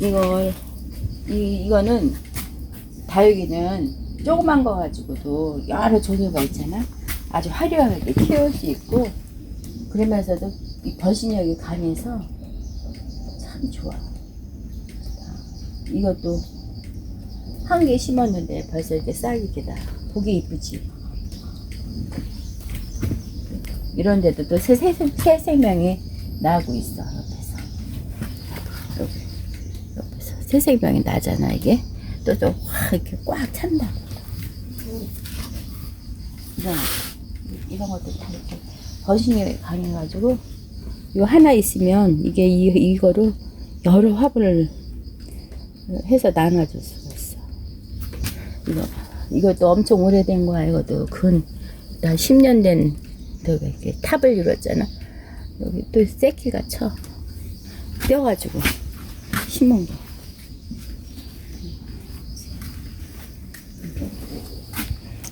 이거 이 이거는 다육이는 조그만 거 가지고도 여러 종류가 있잖아. 아주 화려하게 키울 수 있고 그러면서도 이 번식력이 강해서 참 좋아. 이것도 한 개 심었는데 벌써 이렇게 싹이 게다 보기 이쁘지. 이런 데도 또 새, 새, 새 생명이 나고 있어 옆에서 옆에서 새 생명이 나잖아 이게 또좀확 이렇게 꽉 찬다 이런 이런 것도 다 이렇게 번식력이 강해가지고 이거 하나 있으면 이게 이, 이거로 여러 화분을 해서 나눠줄 수가 있어 이거 봐. 이것도 엄청 오래된 거야 이것도 근한 10년 된 저기 이렇게 탑을 이뤘잖아. 여기 또 새끼가 쳐. 떼가지고 심은 거.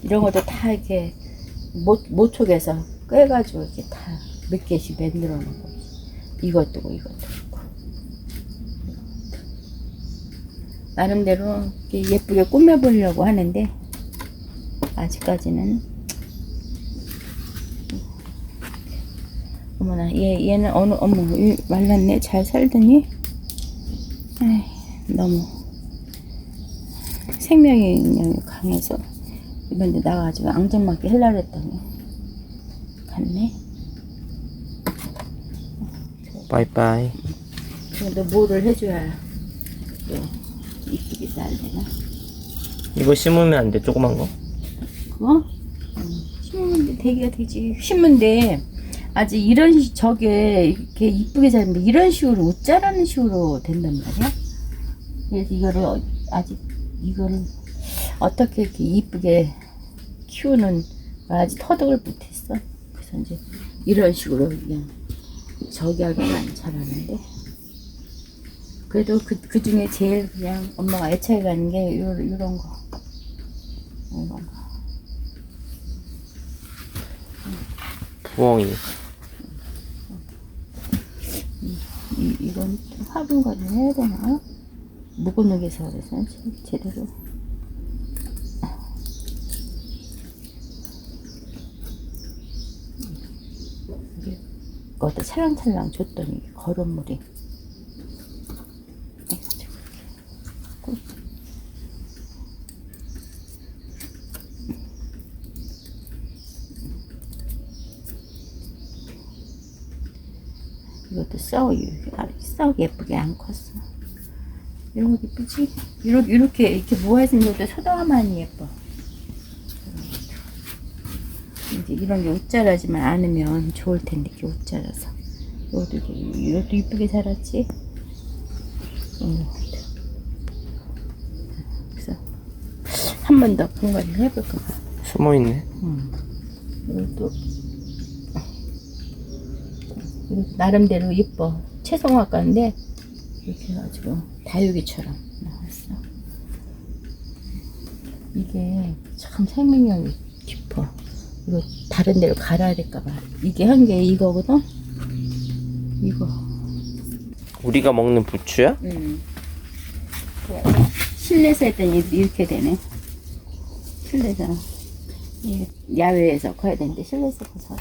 이런 것도 다 이렇게 모, 모촉에서 꿰가지고 이렇게 다 몇 개씩 만들어 놓은 거지. 이것도 고 이것도 있고. 나름대로 예쁘게 꾸며보려고 하는데 아직까지는 어머나 얘 얘는 어느 어머 이 말랐네 잘 살더니 에이, 너무 생명이 강해서 이번에 나가가지고 앙증맞게 하려 그랬더니. 갔네? 빠이빠이. 근데 뭐를 해줘야 또 이쁘게 잘 되나? 이거 심으면 안 돼, 조그만 거? 그거? 심으면 되기가 되지. 심은데 아직 이런 시, 저게 이렇게 이쁘게 자는데 이런 식으로 웃자라는 식으로 된단 말이야? 그래서 이거를 어- 아직 이거를 어떻게 이렇게 이쁘게 키우는 걸 아직 터득을 못했어? 그래서 이제 이런 식으로 그냥 저기 하기만 잘하는데. 그래도 그, 그 중에 제일 그냥 엄마가 애착이 가는 게 이런, 이런 거. 이런 거. 부엉이. 이, 이건 좀 화분 관리 해야 되나? 묵은묵에서 그래서 제- 제대로 이게 그것도 찰랑찰랑 줬더니 해가지고 이렇게. 이것도 썩, 썩 예쁘게 안 컸어. 이런 거 예쁘지? 이렇게, 이렇게, 이렇게 모아진 것도 소담하니 예뻐. 이제 이런 게 옷자라지만 않으면 좋을 텐데, 이렇게 옷자라서. 이것도, 이것도 이쁘게 자랐지? 어. 그래서, 한 번더 공간을 해볼까 봐. 숨어 있네. 이것도 이거 나름대로 이뻐 채송화과인데 이렇게 해가지고 다육이처럼 나왔어 이게 참 생명력이 깊어 이거 다른 데로 갈아야 될까봐. 이게 한게 이거거든? 이거. 우리가 먹는 부추야? 음. 실내에서 했더니 이렇게 되네. 실내에서. 예, 야외에서 커야 되는데 실내에서 커서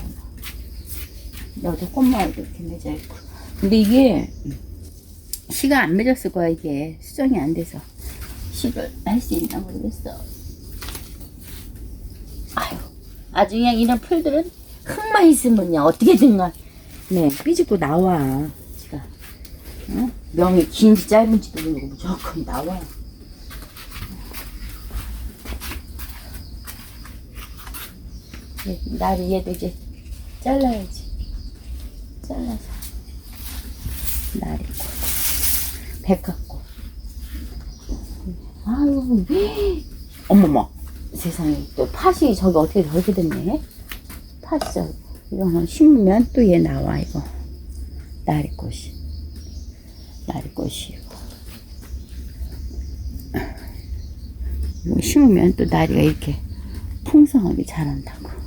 여기 꽃마을도 이렇게 맺어 있고. 근데 이게 시가 안 맺었을 거야 이게. 수정이 안 돼서. 시를 할 수 있나 모르겠어 아유 아주 그냥 이런 풀들은 흙만 있으면 그냥 어떻게든가 네 삐집고 나와 지가 응? 명이 긴지 짧은지도 모르고 무조건 나와 예, 나를 얘도 이제 잘라야지. 잘라서. 나리 꽃. 백합꽃. 아유, 어머머. 세상에, 또 팥이 저기 어떻게 저렇게 됐네? 팥이 거 심으면 또 얘 나와, 이거. 나리꽃이. 나리꽃이. 이거 심으면 또 나리가 이렇게 풍성하게 자란다고.